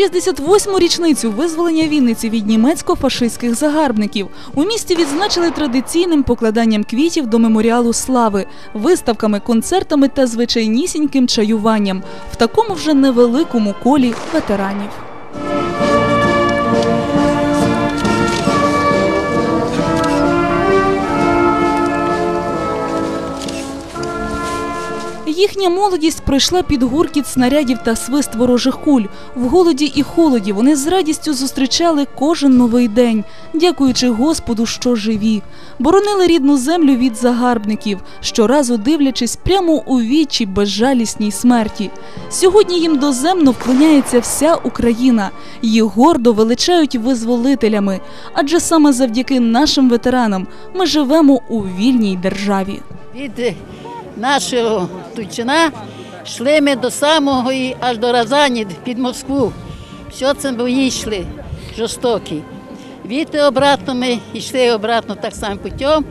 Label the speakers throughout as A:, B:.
A: 68-му річницю визволення Вінниці від німецько-фашистських загарбників у місті відзначили традиційним покладанням квітів до меморіалу слави, виставками, концертами та звичайнісіньким чаюванням в такому вже невеликому колі ветеранів. Їхня молодість пройшла під гуркіт снарядів та свист ворожих куль. В голоді і холоді вони з радістю зустрічали кожен новий день, дякуючи Господу, що живі. Боронили рідну землю від загарбників, щоразу дивлячись прямо у вічі безжалісній смерті. Сьогодні їм доземно вклоняється вся Україна. Їх гордо величають визволителями, адже саме завдяки нашим ветеранам ми живемо у вільній державі.
B: Від нашого Тульчина йшли ми до самого і аж до Разані під Москву. Все це бої йшли жорстокі. Від обратно ми йшли обратно так само путем.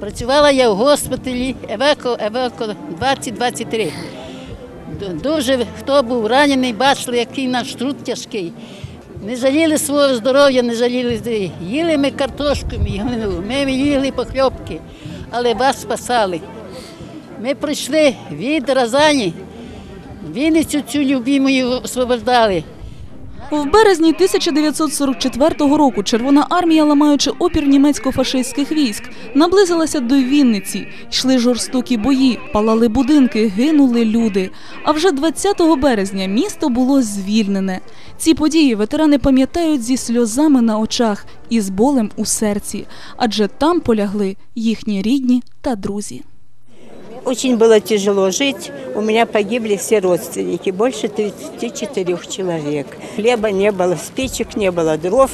B: Працювала я в госпіталі Евеко, Евеко 2023. Дуже хто був ранений, бачили, який наш труд тяжкий. Не жаліли свого здоров'я, не жаліли. Їли ми картошку, ми їли похльопки, але вас спасали. Ми прийшли від Разані, Вінницю цю любимою освобождали.
A: В березні 1944 року Червона армія, ламаючи опір німецько-фашистських військ, наблизилася до Вінниці. Йшли жорстокі бої, палали будинки, гинули люди. А вже 20 березня місто було звільнене. Ці події ветерани пам'ятають зі сльозами на очах і з болем у серці, адже там полягли їхні рідні та друзі.
C: Очень было тяжело жить. У меня погибли все родственники, больше 34 человек. Хлеба не было, спичек не было, дров.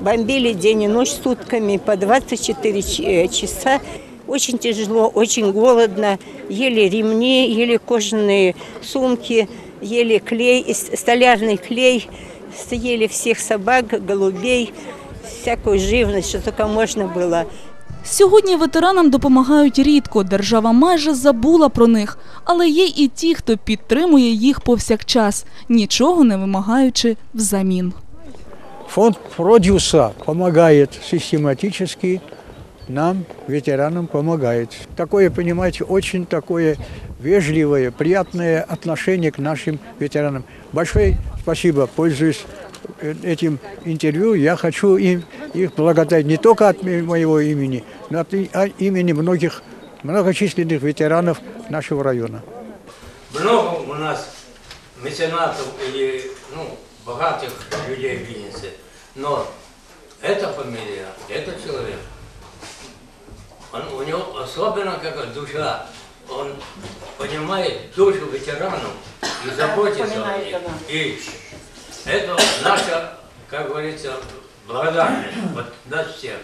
C: Бомбили день и ночь сутками по 24 ч- э, часа. Очень тяжело, очень голодно. Ели ремни, ели кожаные сумки, ели клей, и с- столярный клей. Съели всех собак, голубей, всякую живность, что только можно было.
A: Сьогодні ветеранам допомагають рідко. Держава майже забула про них, але є і ті, хто підтримує їх повсякчас, нічого не вимагаючи взамін.
D: Фонд продюса помогает систематически нам, ветеранам, помогает. Такое, понимаете, очень такое вежливое, приятное отношение к нашим ветеранам. Большое спасибо, пользуясь э, этим интервью, я хочу им, их благодарить не только от моего имени, но от и- а имени многих многочисленных ветеранов нашего района.
E: Много у нас меценатов или ну, богатых людей в Виннице. Но эта фамилия, этот человек, он, у него особенно какая душа. Он понимает душу ветеранов и заботится о них. И это наша, как говорится, благодарность вот нас всех.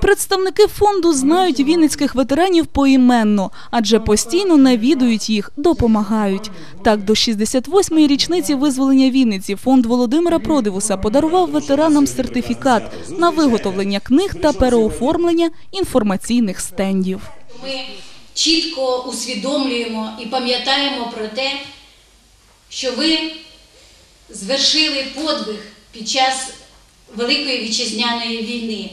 A: Представники фонду знають вінницьких ветеранів поіменно, адже постійно навідують їх, допомагають. Так, до 68-ї річниці визволення Вінниці фонд Володимира Продивуса подарував ветеранам сертифікат на виготовлення книг та переоформлення інформаційних стендів.
F: Ми чітко усвідомлюємо і пам'ятаємо про те, що ви звершили подвиг під час Великої вітчизняної війни.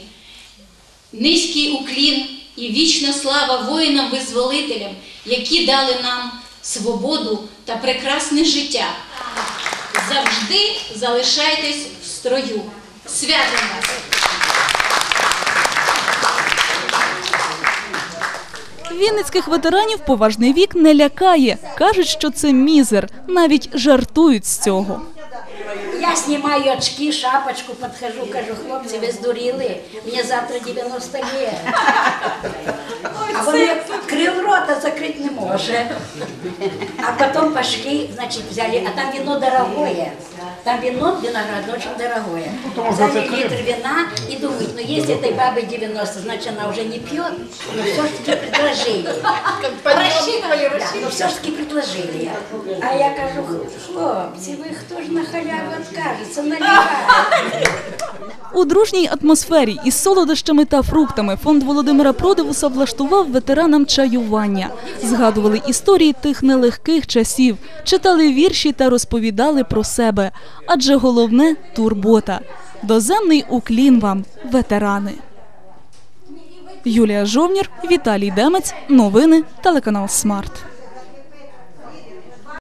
F: Низький уклін і вічна слава воїнам-визволителям, які дали нам свободу та прекрасне життя. Завжди залишайтесь в строю. Святом вас!
A: Вінницьких ветеранів поважний вік не лякає. Кажуть, що це мізер. Навіть жартують з цього.
G: Я знімаю очки, шапочку, підхожу, кажу, хлопці, ви здуріли, мені завтра 90 є. А вони крил рота закрити не може. А потім пашки, значить, взяли, а там вино дорогое. Там вино, виноград очень дорогое. Взяли литр вина и думают, ну если этой бабе 90, значит она уже не пьет, но все-таки предложили. Рассчитывали, рассчитывали. Но все-таки предложили. А я кажу, хлопці, ви хто ж на халяву откажеться, наливайте.
A: У дружній атмосфері із солодощами та фруктами фонд Володимира Продивуса влаштував ветеранам чаювання. Згадували історії тих нелегких часів, читали вірші та розповідали про себе. адже головне турбота. Доземний уклін вам, ветерани. Юлія Жовнір, Віталій Демець. Новини телеканал Смарт.